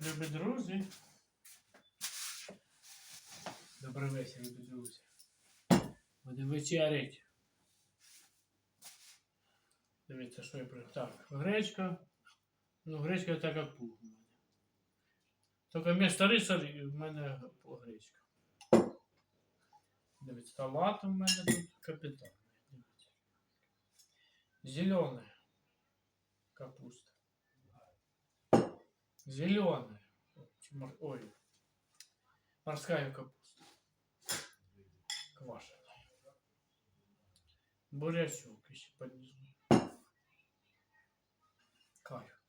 Любі друзі. Добрий вечір, любі друзі. Будемо вечерять. Дивіться, що я приготував. Так, гречка. Ну, гречка так як пух у мене. Тільки вместо риса в мене гречка. Дивіться, салат у мене тут капітальний. Зеленая капуста. Зеленая. Ой. Морская капуста. Квашеная. Бурячок еще поднизу. Кайф.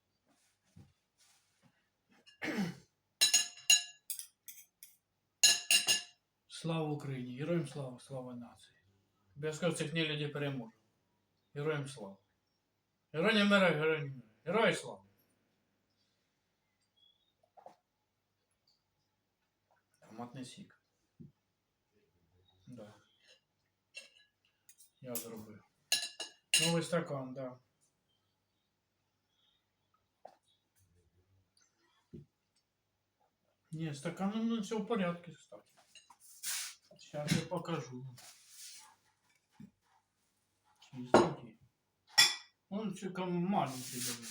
Слава Україні! Героям слава, слава нації! Обов'язково цих днів люди переможуть. Героям слава! Героям мира, героям мира! Герої слава! Томатний. Да. Я зробив. Новий стакан, да. Не, стаканом ну, все в порядке, кстати. Сейчас я покажу. Чистенький. Он чека маленький доволі.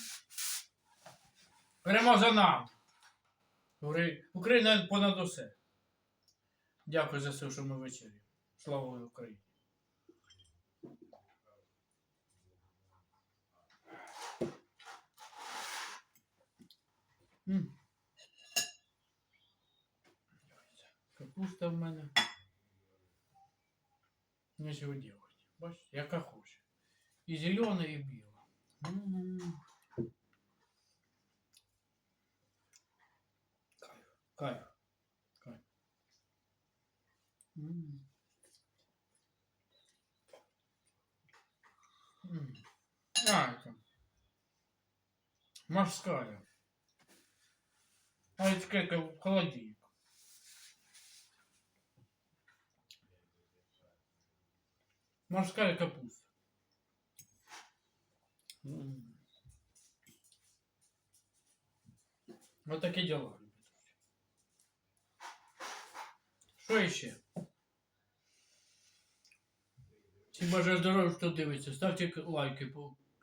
Перемога нам! Ури- Україна понад усе. Дякую за все, що ми вечері. Слава Україні! М. Капуста в мене. Нічого делать. Бачите, яка хоче. І зелена, і біла. Кайф. Кайф. А, это. Морская. А это как в холодильник. Морская капуста. Вот такие дела. Що ще? Всім бажаю здоров'я, хто дивиться. Ставте к- лайки,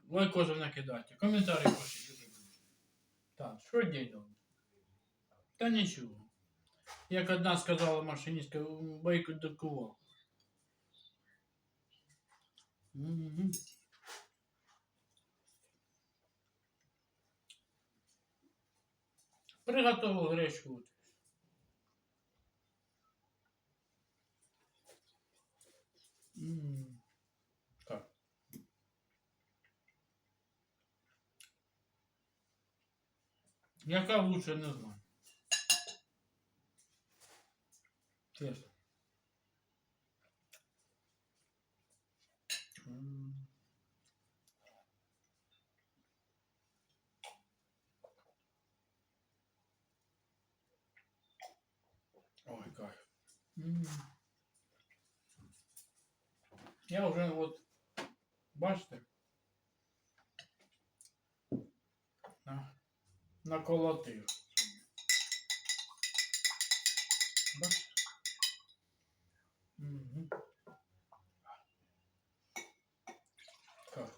по- кожен накидайте. Коментарі пишіть. любі друзі. Так, що діло? Та нічого. Як одна сказала машиністка, байку докував. Мгм. Приготовил гречку. Яка лучше, не знаю. Чесно. Ой, кайф. М. Я вже от, бачите, наколотив. Бачите? Угу. Так.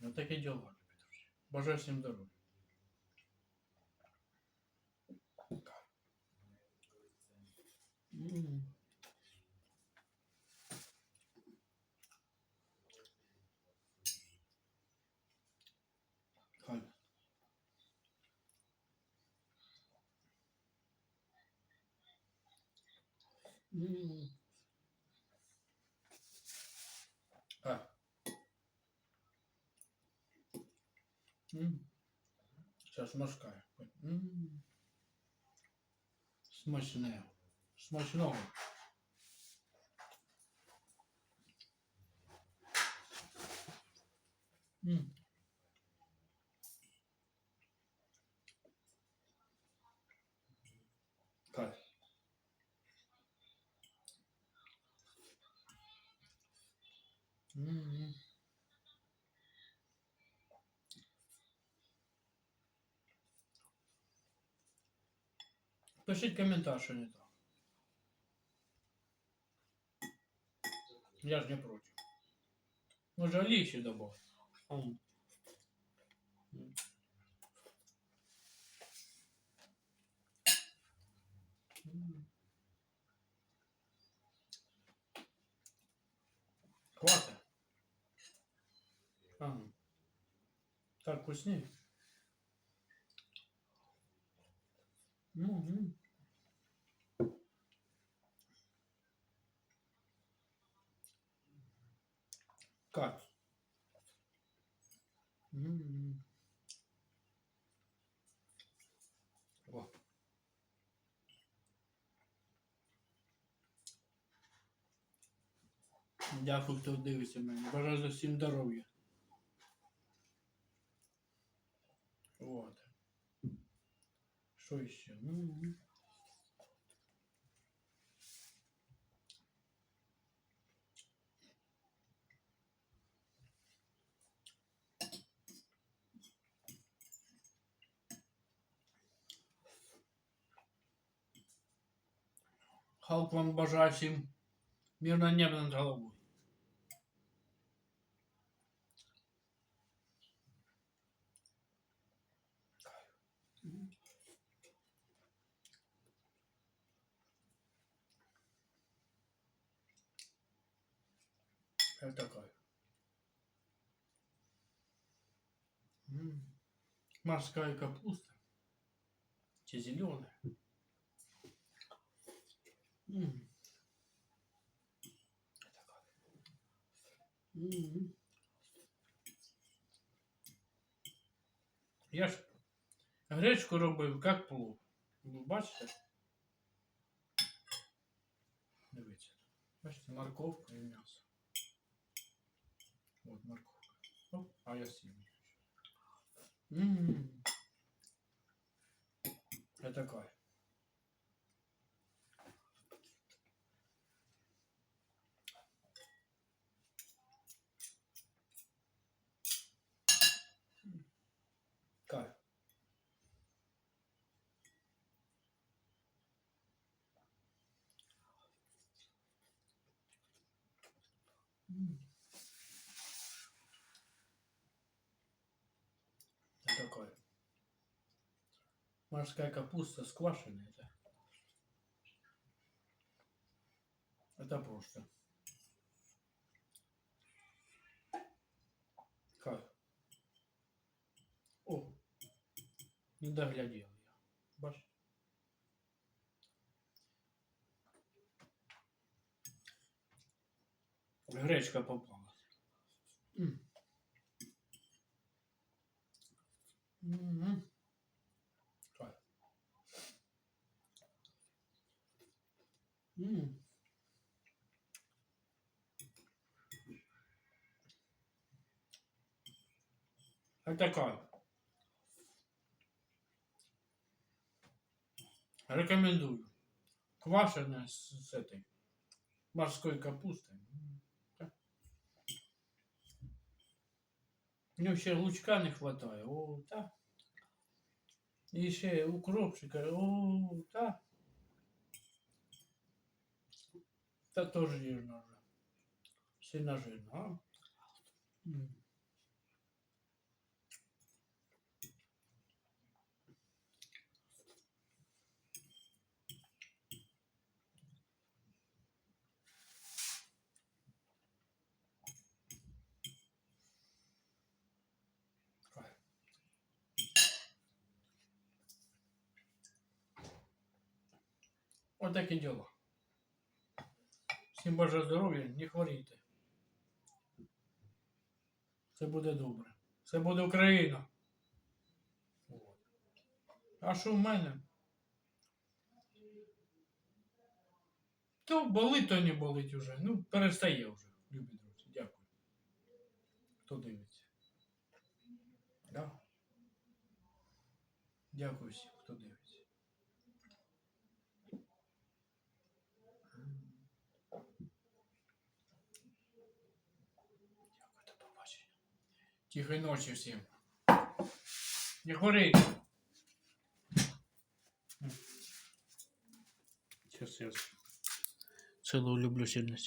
Ну таке діло, любі друзі. Бажаю всім здоров'я. М. Хай. А. М. Сейчас морская. М. Смачне. Смачного. М. Кайф. М. Пишіть коментар, що не так. Я ж не проти. Може, олій ще добавити. Хватит. А. Так вкуснее. Угу. М. О. Дякую, хто дивиться мене. Бажаю всім здоров'я. Вот. Що ще? М. Халк вам бажаю всім мирного неба над головою. Это такая. М. Морская капуста. Чи зеленая. Такая. Я ж гречку робив, як плов. Ви бачите? Дивіться. Бачите, морковка і м'ясо. От морковка. Оп, а я съем. Ммм. Это кайф. Кайф. М. Это такое. Морская капуста сквашенная. Это, это просто. Как? О, не доглядел я. Бач. Гречка попала. М. М. Рекомендую. Квашеная с этой морской капустой. Мне вообще лучка не хватает. О, да. И ще укропчика. О, да. Это тоже жирно уже. Сильно жирно, а? Вот такі діла. Всім бажаю здоров'я, не хворійте. Це буде добре. Це буде Україна. А що в мене? То болить, то не болить уже. Ну, перестає вже, любі друзі. Дякую. Хто дивиться. Да? Дякую всім, Тихой ночі всем. Не горить. Сейчас я целую люблю сильно.